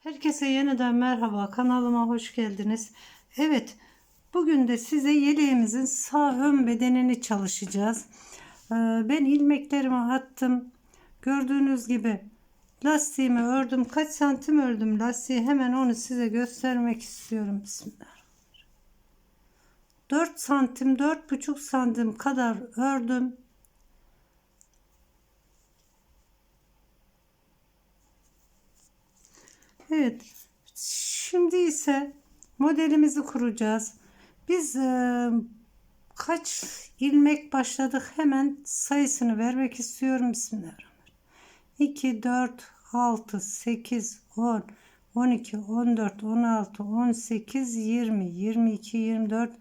Herkese yeniden merhaba kanalıma hoş geldiniz. Evet bugün de size yeleğimizin sağ ön bedenini çalışacağız. Ee, Ben ilmeklerimi attım. Gördüğünüz gibi lastiğimi ördüm. Kaç santim ördüm lastiği hemen onu size göstermek istiyorum. Bismillah. 4 santim 4,5 santim kadar ördüm. Evet. Şimdi ise modelimizi kuracağız. Biz e, kaç ilmek başladık hemen sayısını vermek istiyorum. Bismillahirrahmanirrahim. 2, 4, 6, 8, 10, 12, 14, 16, 18, 20, 22, 24,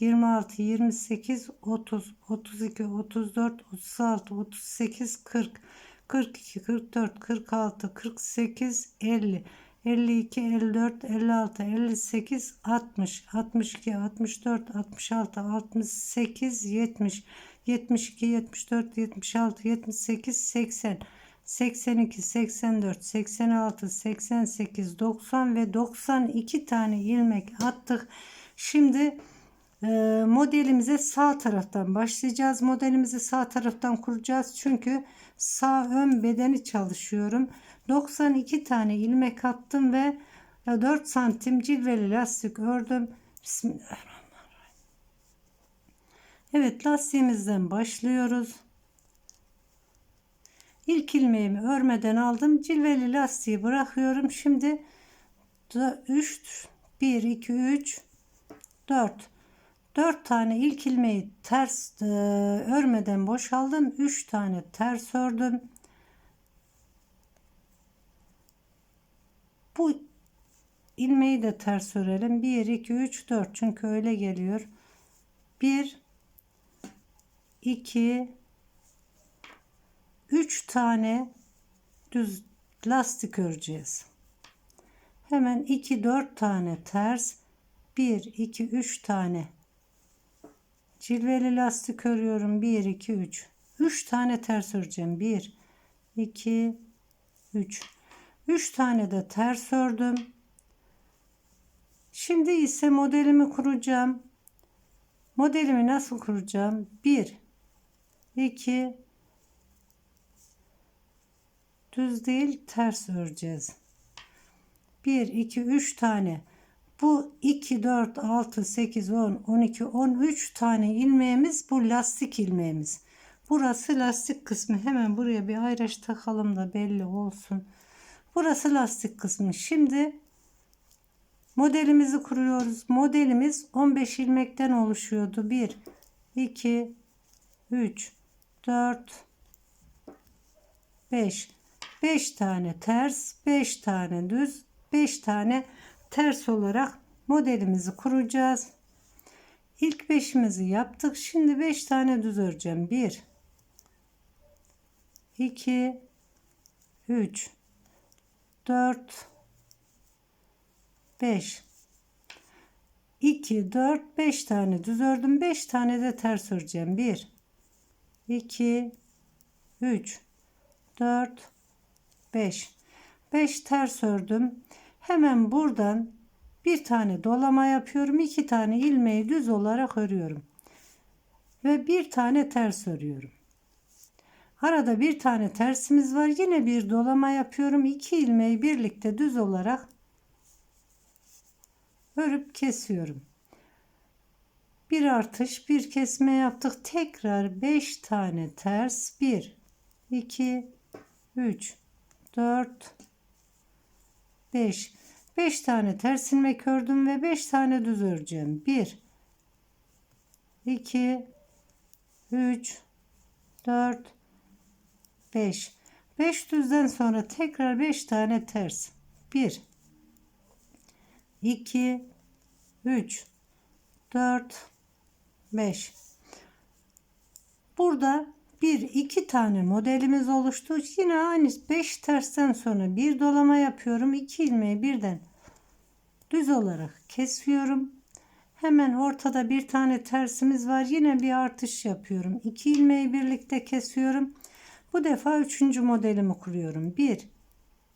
26, 28, 30, 32, 34, 36, 38, 40, 42, 44, 46, 48, 50, 52, 54, 56, 58, 60, 62, 64, 66, 68, 70, 72, 74, 76, 78, 80, 82, 84, 86, 88, 90 ve 92 tane ilmek attık. Şimdi e, modelimize sağ taraftan başlayacağız. Modelimizi sağ taraftan kuracağız. Çünkü sağ ön bedeni çalışıyorum. 92 tane ilmek attım ve 4 santim cilveli lastik ördüm. Bismillahirrahmanirrahim. Evet lastiğimizden başlıyoruz. İlk ilmeğimi örmeden aldım. Cilveli lastiği bırakıyorum. Şimdi 3 1 2 3 4 4 tane ilk ilmeği ters e, örmeden boşaldım. 3 tane ters ördüm. Bu ilmeği de ters örelim. 1 2 3 4 çünkü öyle geliyor. 1 2 3 tane düz lastik öreceğiz. Hemen 2 4 tane ters 1 2 3 tane cilveli lastik örüyorum 1 2 3 3 tane ters öreceğim 1 2 3 3 tane de ters ördüm. Şimdi ise modelimi kuracağım. Modelimi nasıl kuracağım? 1 2 düz değil ters öreceğiz. 1 2 3 tane. Bu 2 4 6 8 10 12 13 tane ilmeğimiz bu lastik ilmeğimiz. Burası lastik kısmı. Hemen buraya bir ayraç takalım da belli olsun burası lastik kısmı şimdi modelimizi kuruyoruz modelimiz 15 ilmekten oluşuyordu 1 2 3 4 5 5 tane ters 5 tane düz 5 tane ters olarak modelimizi kuracağız. İlk beşimizi yaptık. Şimdi 5 tane düz öreceğim. 1 2 3 4 5 2 4 5 tane düz ördüm. 5 tane de ters öreceğim. 1 2 3 4 5 5 ters ördüm. Hemen buradan bir tane dolama yapıyorum. iki tane ilmeği düz olarak örüyorum. Ve bir tane ters örüyorum. Arada bir tane tersimiz var. Yine bir dolama yapıyorum. iki ilmeği birlikte düz olarak örüp kesiyorum. Bir artış, bir kesme yaptık. Tekrar 5 tane ters. 1 2 3 4 5 5 tane ters ilmek ördüm ve 5 tane düz öreceğim 1 2 3 4 5 5 düzden sonra tekrar 5 tane ters 1 2 3 4 5 burada bir iki tane modelimiz oluştu. Yine aynı 5 tersten sonra bir dolama yapıyorum. 2 ilmeği birden düz olarak kesiyorum. Hemen ortada bir tane tersimiz var. Yine bir artış yapıyorum. 2 ilmeği birlikte kesiyorum. Bu defa üçüncü modelimi kuruyorum. 1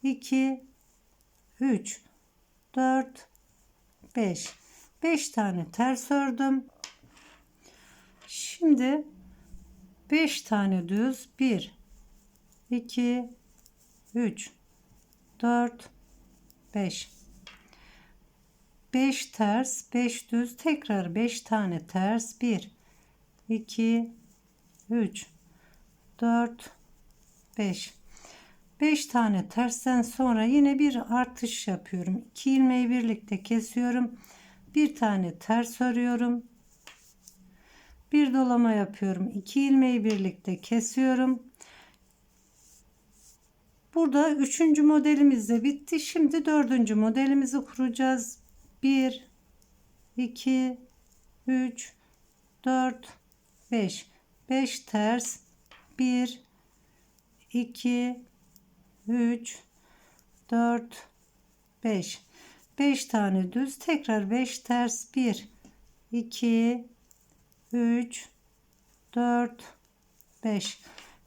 2 3 4 5 5 tane ters ördüm. Şimdi 5 tane düz. 1 2 3 4 5 5 ters 5 düz. Tekrar 5 tane ters. 1 2 3 4 5 5 tane tersten sonra yine bir artış yapıyorum. 2 ilmeği birlikte kesiyorum. Bir tane ters örüyorum bir dolama yapıyorum. 2 ilmeği birlikte kesiyorum. Burada üçüncü modelimiz de bitti. Şimdi dördüncü modelimizi kuracağız. 1 2 3 4 5 5 ters. 1 2 3 4 5 5 tane düz tekrar 5 ters 1 2 3 4 5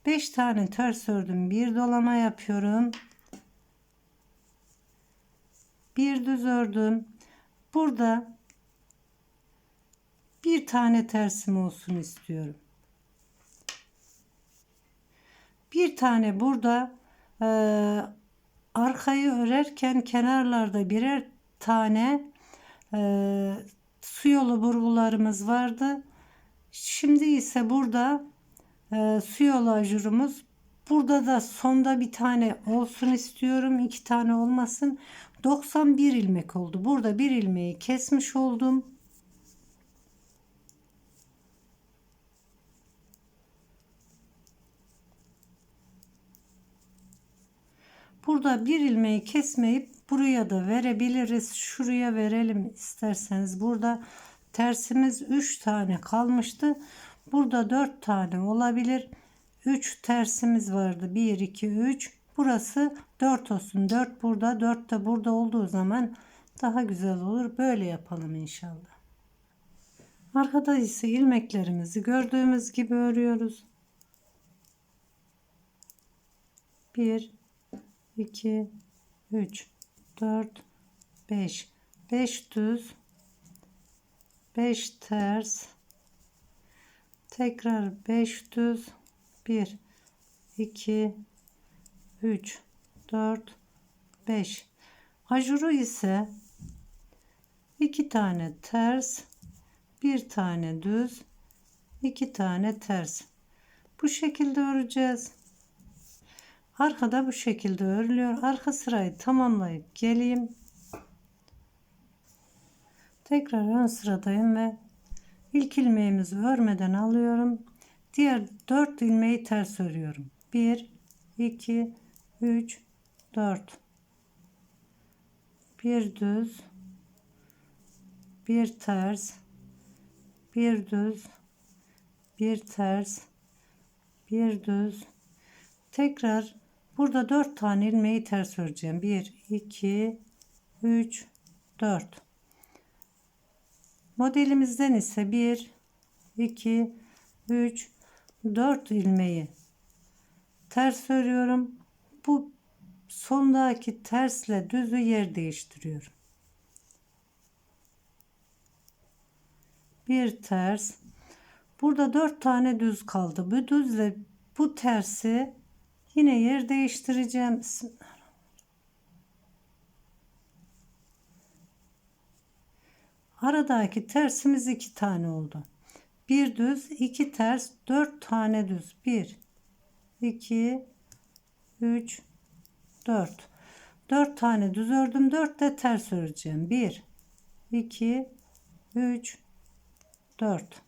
5 tane ters ördüm bir dolama yapıyorum. Bir düz ördüm. Burada bir tane tersim olsun istiyorum bir tane burada e, arkayı örerken kenarlarda birer tane e, su yolu burgularımız vardı. Şimdi ise burada e, su yolu ajurumuz. Burada da sonda bir tane olsun istiyorum. iki tane olmasın. 91 ilmek oldu. Burada bir ilmeği kesmiş oldum. Burada bir ilmeği kesmeyip buraya da verebiliriz. Şuraya verelim isterseniz. Burada tersimiz 3 tane kalmıştı. Burada 4 tane olabilir. 3 tersimiz vardı. 1 2 3. Burası 4 olsun. 4 burada, 4 de burada olduğu zaman daha güzel olur. Böyle yapalım inşallah. Arkada ise ilmeklerimizi gördüğümüz gibi örüyoruz. 1 2 3 4 5 5 düz 5 ters. Tekrar 5 düz 1 2 3 4 5 ajuru ise 2 tane ters bir tane düz 2 tane ters. Bu şekilde öreceğiz Arkada bu şekilde örülüyor. Arka sırayı tamamlayıp geleyim. Tekrar ön sıradayım ve ilk ilmeğimizi örmeden alıyorum. Diğer 4 ilmeği ters örüyorum. 1 2 3 4 bir düz bir ters bir düz bir ters bir düz tekrar Burada 4 tane ilmeği ters öreceğim. 1, 2, 3, 4. Modelimizden ise 1, 2, 3, 4 ilmeği ters örüyorum. Bu sondaki tersle düzü yer değiştiriyorum. Bir ters. Burada 4 tane düz kaldı. Bu düzle bu tersi Yine yer değiştireceğim. Aradaki tersimiz iki tane oldu. Bir düz, iki ters, dört tane düz. Bir, iki, üç, dört. Dört tane düz ördüm. Dört de ters öreceğim. Bir, iki, üç, dört.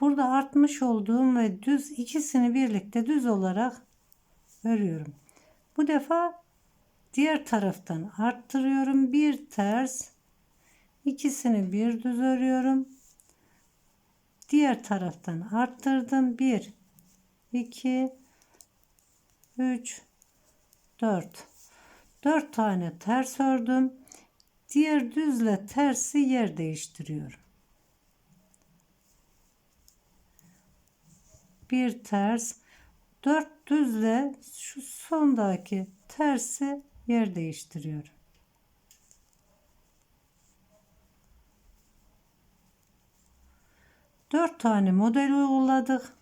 Burada artmış olduğum ve düz ikisini birlikte düz olarak örüyorum. Bu defa diğer taraftan arttırıyorum. Bir ters ikisini bir düz örüyorum. Diğer taraftan arttırdım. 1 2 3 4 4 tane ters ördüm. Diğer düzle tersi yer değiştiriyorum. Bir ters 4 düzle şu sondaki tersi yer değiştiriyorum. Dört tane model uyguladık.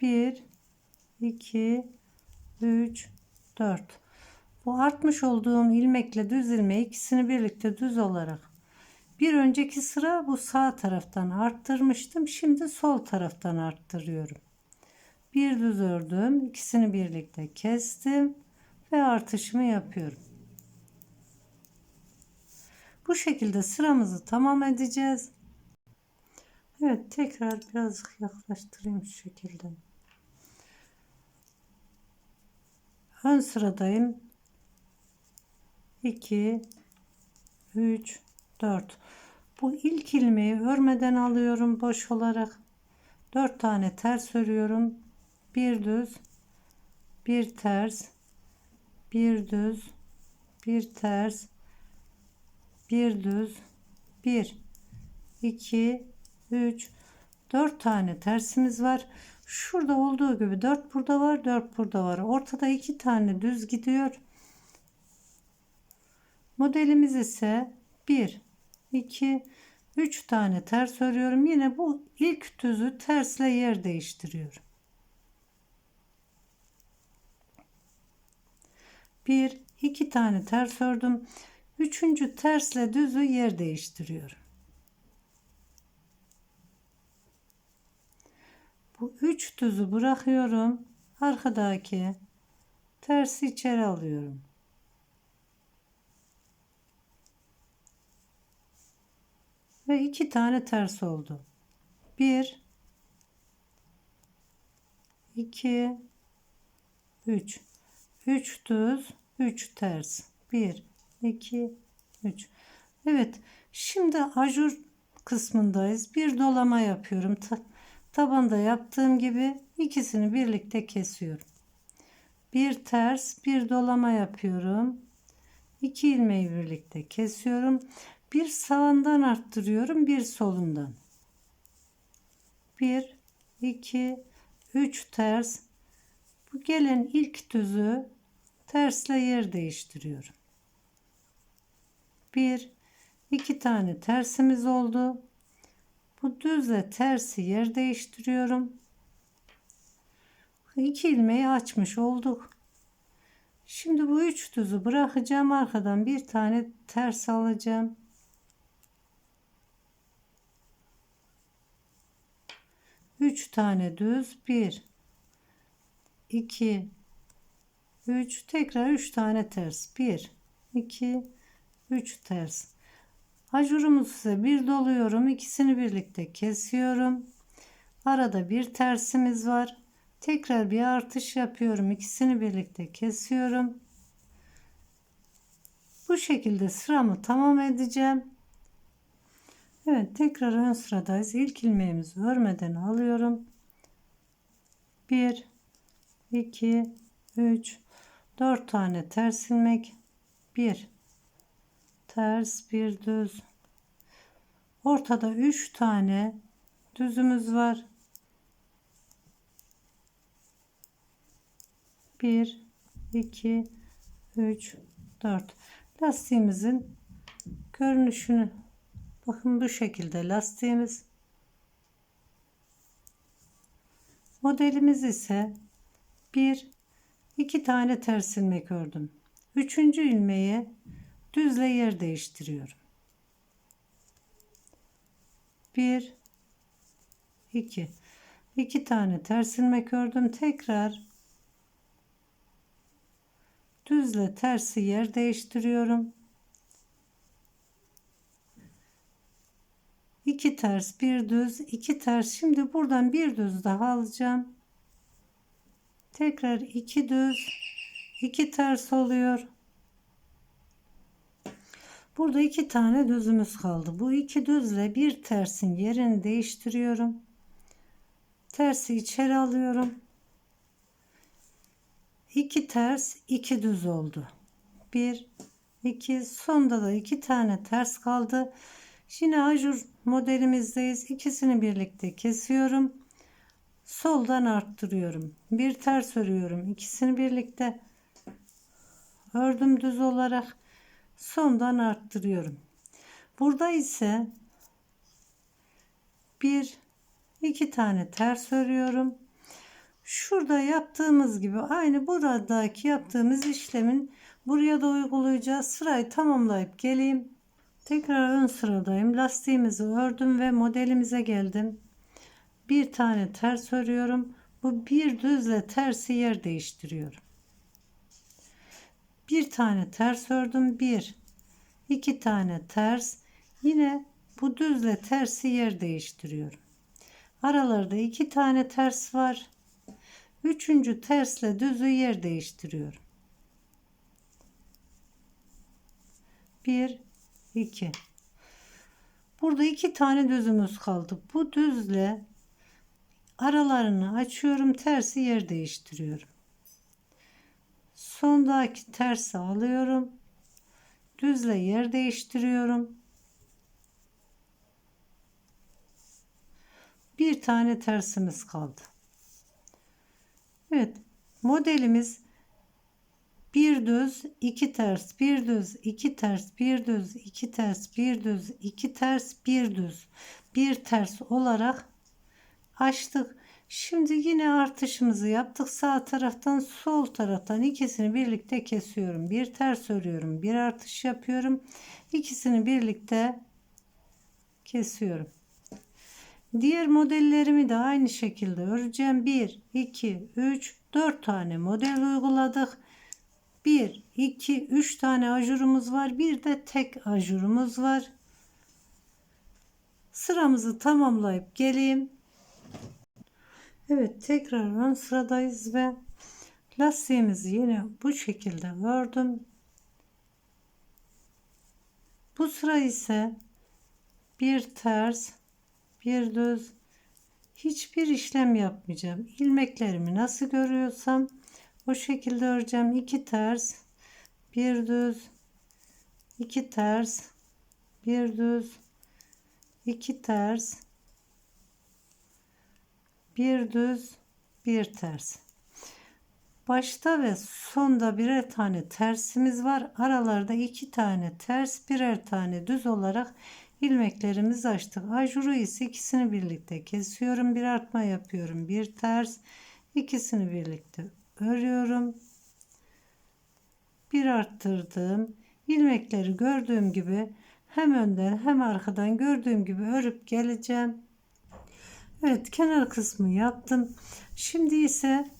Bir, iki, üç, dört. Bu artmış olduğum ilmekle düz ilmeği ikisini birlikte düz olarak bir önceki sıra bu sağ taraftan arttırmıştım. Şimdi sol taraftan arttırıyorum. Bir düz ördüm. ikisini birlikte kestim ve artışımı yapıyorum. Bu şekilde sıramızı tamam edeceğiz. Evet tekrar biraz yaklaştırayım şu şekilde. Ön sıradayım. 2 3 4 bu ilk ilmeği örmeden alıyorum boş olarak. 4 tane ters örüyorum. Bir düz bir ters bir düz bir ters bir düz bir. İki üç. Dört tane tersimiz var. Şurada olduğu gibi dört burada var dört burada var. Ortada iki tane düz gidiyor. Modelimiz ise 1 2 3 tane ters örüyorum. Yine bu ilk düzü tersle yer değiştiriyorum. 1 2 tane ters ördüm. Üçüncü tersle düzü yer değiştiriyorum. Bu üç düzü bırakıyorum. Arkadaki tersi içeri alıyorum. Ve iki tane ters oldu. Bir, iki, üç. Üç düz, üç ters. Bir, iki, üç. Evet. Şimdi ajur kısmındayız. Bir dolama yapıyorum. Ta tabanda yaptığım gibi ikisini birlikte kesiyorum. Bir ters, bir dolama yapıyorum. İki ilmeği birlikte kesiyorum. Bir sağından arttırıyorum, bir solundan. 1 2 3 ters. Bu gelen ilk düzü tersle yer değiştiriyorum. 1 2 tane tersimiz oldu. Bu düzle tersi yer değiştiriyorum. 2 ilmeği açmış olduk. Şimdi bu üç düzü bırakacağım. Arkadan bir tane ters alacağım. 3 tane düz. 1 2 3 tekrar 3 tane ters. 1 2 3 ters. Ajurumuzu ise bir doluyorum. İkisini birlikte kesiyorum. Arada bir tersimiz var. Tekrar bir artış yapıyorum. İkisini birlikte kesiyorum. Bu şekilde sıramı tamam edeceğim Evet tekrar ön sıradayız. İlk ilmeğimizi örmeden alıyorum. 1 2 3 4 tane ters ilmek 1 ters bir düz ortada 3 tane düzümüz var 1 2 3 4 lastiğimizin görünüşünü Bakın bu şekilde lastiğimiz. Modelimiz ise bir iki tane ters ilmek ördüm. Üçüncü ilmeği düzle yer değiştiriyorum. Bir iki iki tane ters ilmek ördüm. Tekrar düzle tersi yer değiştiriyorum. 2 ters bir düz 2 ters. Şimdi buradan bir düz daha alacağım. Tekrar 2 düz 2 ters oluyor. Burada iki tane düzümüz kaldı. Bu iki düzle bir tersin yerini değiştiriyorum. Tersi içeri alıyorum. 2 ters 2 düz oldu. 1 2 sonda da iki tane ters kaldı Yine ajur modelimizdeyiz. İkisini birlikte kesiyorum. Soldan arttırıyorum. Bir ters örüyorum. İkisini birlikte ördüm düz olarak sondan arttırıyorum. Burada ise bir iki tane ters örüyorum. Şurada yaptığımız gibi aynı buradaki yaptığımız işlemin buraya da uygulayacağız. Sırayı tamamlayıp geleyim. Tekrar ön sıradayım. Lastiğimizi ördüm ve modelimize geldim. Bir tane ters örüyorum. Bu bir düzle tersi yer değiştiriyorum. Bir tane ters ördüm. Bir, iki tane ters. Yine bu düzle tersi yer değiştiriyorum. Aralarda iki tane ters var. Üçüncü tersle düzü yer değiştiriyorum. Bir, iki. Burada iki tane düzümüz kaldı. Bu düzle aralarını açıyorum. Tersi yer değiştiriyorum. Sondaki tersi alıyorum. Düzle yer değiştiriyorum. Bir tane tersimiz kaldı. Evet, modelimiz bir düz, iki ters, bir düz, iki ters, bir düz, iki ters, bir düz, iki ters, bir düz, bir ters olarak açtık. Şimdi yine artışımızı yaptık. Sağ taraftan sol taraftan ikisini birlikte kesiyorum. Bir ters örüyorum. Bir artış yapıyorum. İkisini birlikte kesiyorum. Diğer modellerimi de aynı şekilde öreceğim. 1, 2, 3, 4 tane model uyguladık. 1, 2, 3 tane ajurumuz var. Bir de tek ajurumuz var. Sıramızı tamamlayıp geleyim. Evet tekrar ön sıradayız ve lastiğimizi yine bu şekilde ördüm. Bu sıra ise bir ters bir düz hiçbir işlem yapmayacağım. İlmeklerimi nasıl görüyorsam o şekilde öreceğim. İki ters, bir düz, iki ters, bir düz, iki ters, bir düz, bir ters. Başta ve sonda birer tane tersimiz var. Aralarda iki tane ters, birer tane düz olarak ilmeklerimizi açtık. Ajuru ise ikisini birlikte kesiyorum. Bir artma yapıyorum. Bir ters. ikisini birlikte örüyorum. Bir arttırdım. ilmekleri gördüğüm gibi hem önden hem arkadan gördüğüm gibi örüp geleceğim. Evet kenar kısmı yaptım. Şimdi ise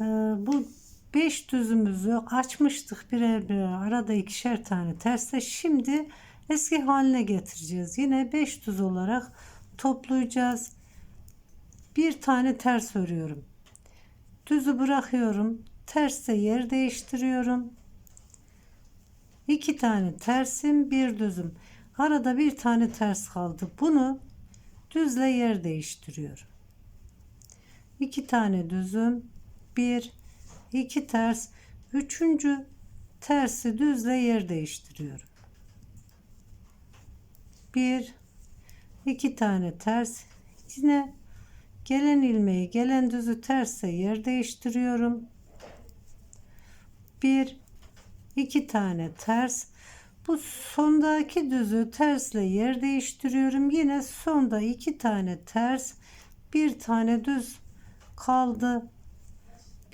e, bu 5 düzümüzü açmıştık birer birer arada ikişer tane terste. Şimdi eski haline getireceğiz. Yine 5 düz olarak toplayacağız. Bir tane ters örüyorum. Düzü bırakıyorum. Terste yer değiştiriyorum. İki tane tersim, bir düzüm. Arada bir tane ters kaldı. Bunu düzle yer değiştiriyorum. İki tane düzüm, bir, iki ters, üçüncü tersi düzle yer değiştiriyorum. Bir, iki tane ters, yine gelen ilmeği gelen düzü terse yer değiştiriyorum. Bir, iki tane ters, bu sondaki düzü tersle yer değiştiriyorum. Yine sonda iki tane ters, bir tane düz kaldı.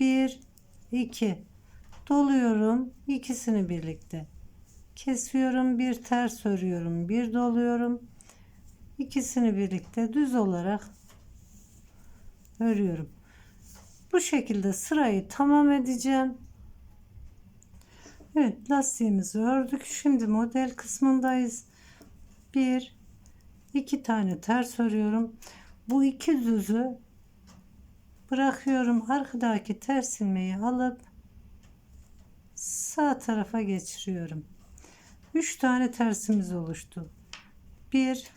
Bir, iki. Doluyorum. ikisini birlikte. Kesiyorum. Bir ters örüyorum. Bir doluyorum. ikisini birlikte düz olarak örüyorum. Bu şekilde sırayı tamam edeceğim. Evet lastiğimizi ördük. Şimdi model kısmındayız. Bir, iki tane ters örüyorum. Bu iki düzü bırakıyorum. Arkadaki ters ilmeği alıp sağ tarafa geçiriyorum. Üç tane tersimiz oluştu. Bir,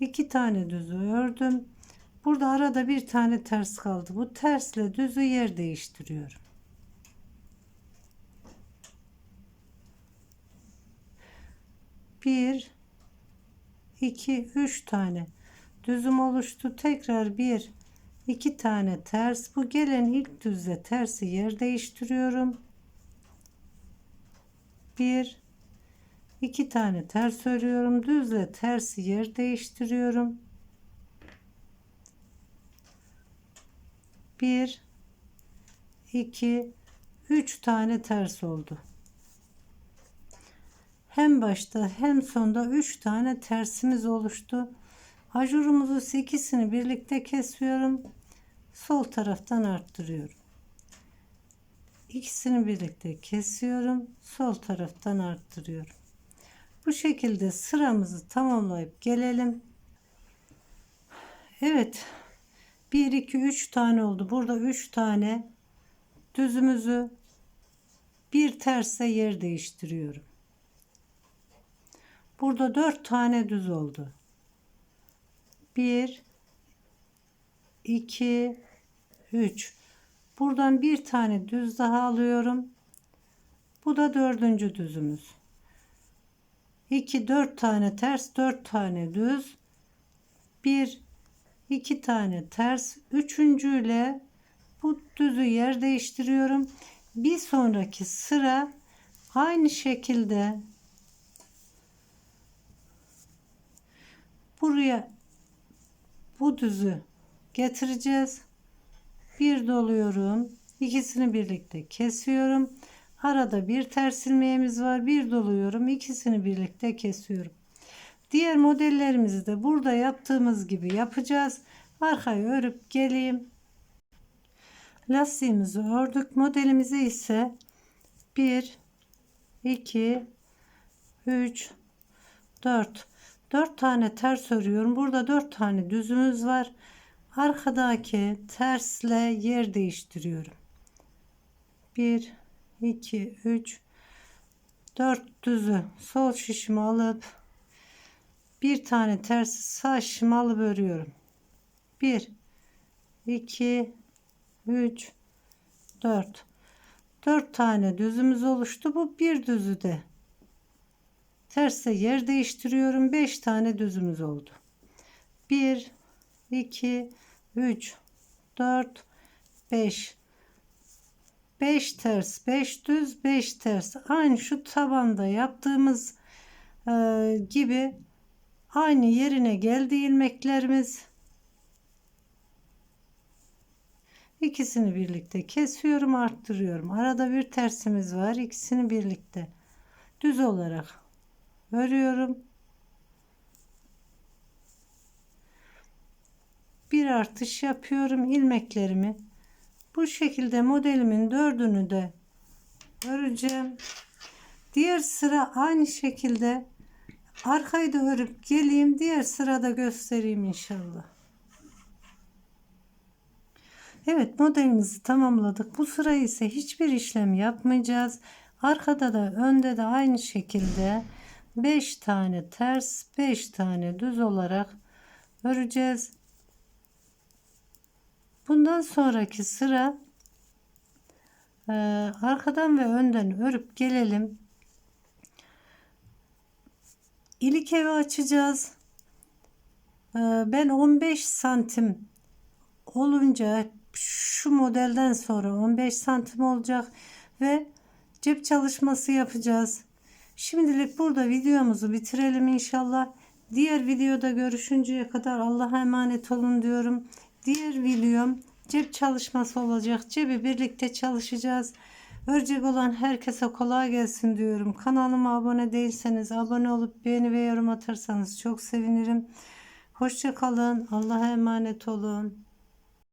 iki tane düzü ördüm. Burada arada bir tane ters kaldı. Bu tersle düzü yer değiştiriyorum. Bir, iki, üç tane düzüm oluştu. Tekrar bir, iki tane ters. Bu gelen ilk düzle tersi yer değiştiriyorum. Bir, iki tane ters örüyorum. Düzle tersi yer değiştiriyorum. Bir, iki, üç tane ters oldu. Hem başta hem sonda üç tane tersimiz oluştu. Ajurumuzu ikisini birlikte kesiyorum. Sol taraftan arttırıyorum. İkisini birlikte kesiyorum. Sol taraftan arttırıyorum. Bu şekilde sıramızı tamamlayıp gelelim. Evet. 1 2 3 tane oldu. Burada 3 tane düzümüzü bir terse yer değiştiriyorum. Burada 4 tane düz oldu. 1 2 3 Buradan bir tane düz daha alıyorum. Bu da dördüncü düzümüz. 2 4 tane ters 4 tane düz 1 2 tane ters üçüncüyle bu düzü yer değiştiriyorum. Bir sonraki sıra aynı şekilde buraya bu düzü getireceğiz. Bir doluyorum. İkisini birlikte kesiyorum. Arada bir ters ilmeğimiz var. Bir doluyorum. İkisini birlikte kesiyorum. Diğer modellerimizi de burada yaptığımız gibi yapacağız. Arkayı örüp geleyim. Lastiğimizi ördük. Modelimize ise 1 2 3 4 4 tane ters örüyorum. Burada 4 tane düzümüz var. Arkadaki tersle yer değiştiriyorum. 1 2 3 4 düzü sol şişimi alıp bir tane tersi sağ şişimi alıp örüyorum. 1 2 3 4 4 tane düzümüz oluştu. Bu bir düzü de terse yer değiştiriyorum. 5 tane düzümüz oldu. 1 2 3 4 5 5 ters 5 düz 5 ters aynı şu tabanda yaptığımız e, gibi aynı yerine geldi ilmeklerimiz. İkisini birlikte kesiyorum arttırıyorum. Arada bir tersimiz var ikisini birlikte düz olarak örüyorum. Bir artış yapıyorum ilmeklerimi bu şekilde modelimin dördünü de öreceğim. Diğer sıra aynı şekilde arkayı da örüp geleyim diğer sırada göstereyim inşallah. Evet modelimizi tamamladık. Bu sıra ise hiçbir işlem yapmayacağız. Arkada da önde de aynı şekilde 5 tane ters 5 tane düz olarak öreceğiz. Bundan sonraki sıra e, arkadan ve önden örüp gelelim. İlik evi açacağız. E, ben 15 santim olunca şu modelden sonra 15 santim olacak ve cep çalışması yapacağız. Şimdilik burada videomuzu bitirelim inşallah. Diğer videoda görüşünceye kadar Allah'a emanet olun diyorum. Diğer videom cep çalışması olacak. Cebi birlikte çalışacağız. Örecek olan herkese kolay gelsin diyorum. Kanalıma abone değilseniz abone olup beğeni ve yorum atarsanız çok sevinirim. Hoşçakalın. Allah'a emanet olun.